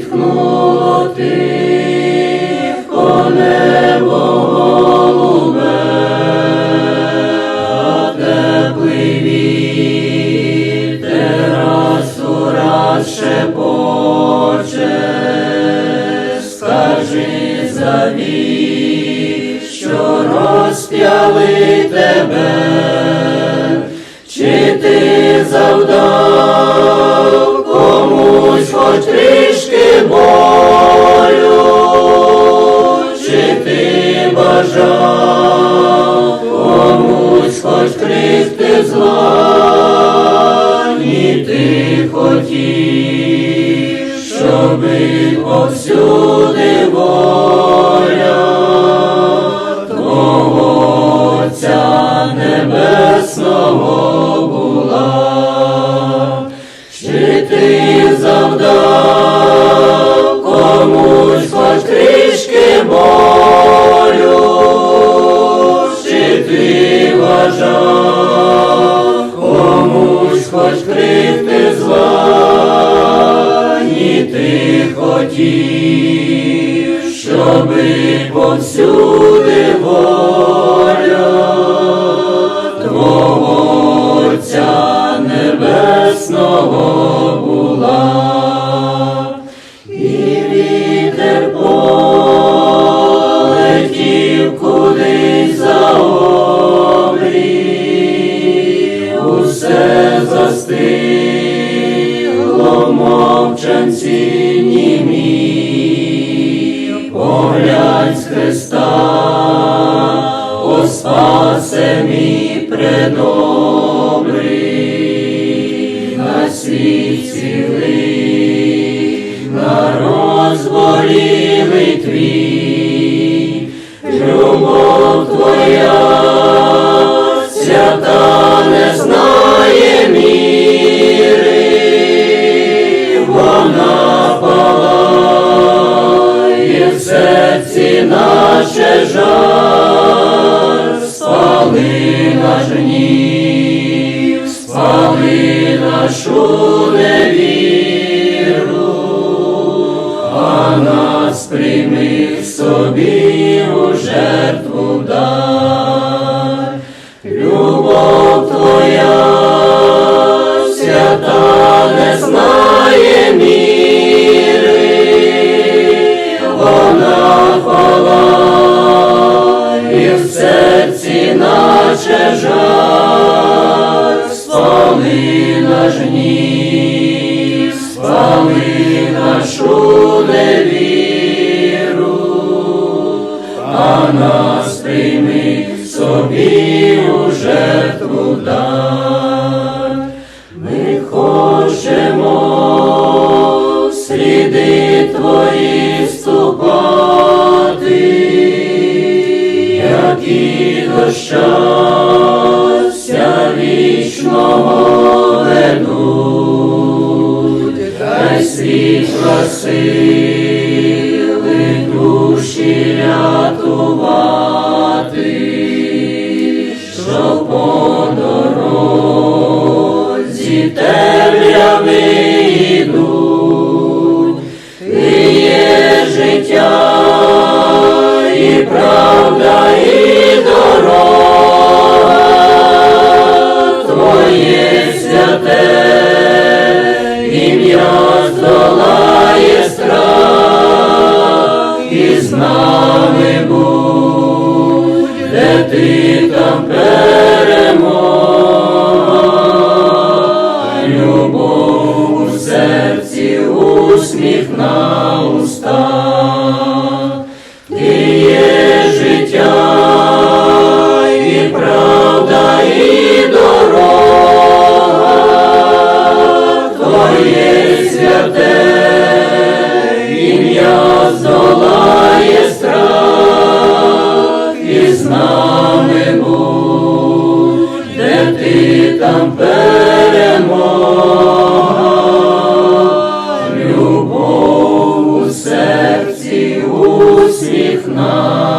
зітхнути конево голубе, а теплий вітер раз у раз шепоче, що розп'яли тебе, чи ти завдав. Комусь хоч крихти зла, ти хотів, щоби повсюди воля ти хотів, щоби повсюди воля Твого Отця Небесного була, і вітер застигло, мовчанці німі, поглянь з Христа, о спасе мій предобрий, на світ цілий, на розболілий твій, любов твоя, наше жаль, спали наш гнів, спали нашу невіру, а нас прийми собі у жертву дай. Любов твоя свята не знає міри, вона палає жаль, спали наш гнів, спали нашу невіру, а нас прийми собі у жертву дай. Ми хочемо сліди твої ступати, і до щастя вічного ведуть, хай світла сили душі рятувати, що по дорозі темряви йдуть, ти є життя і правда, ти там перемога, любов у серці, усміх на устах, Trump.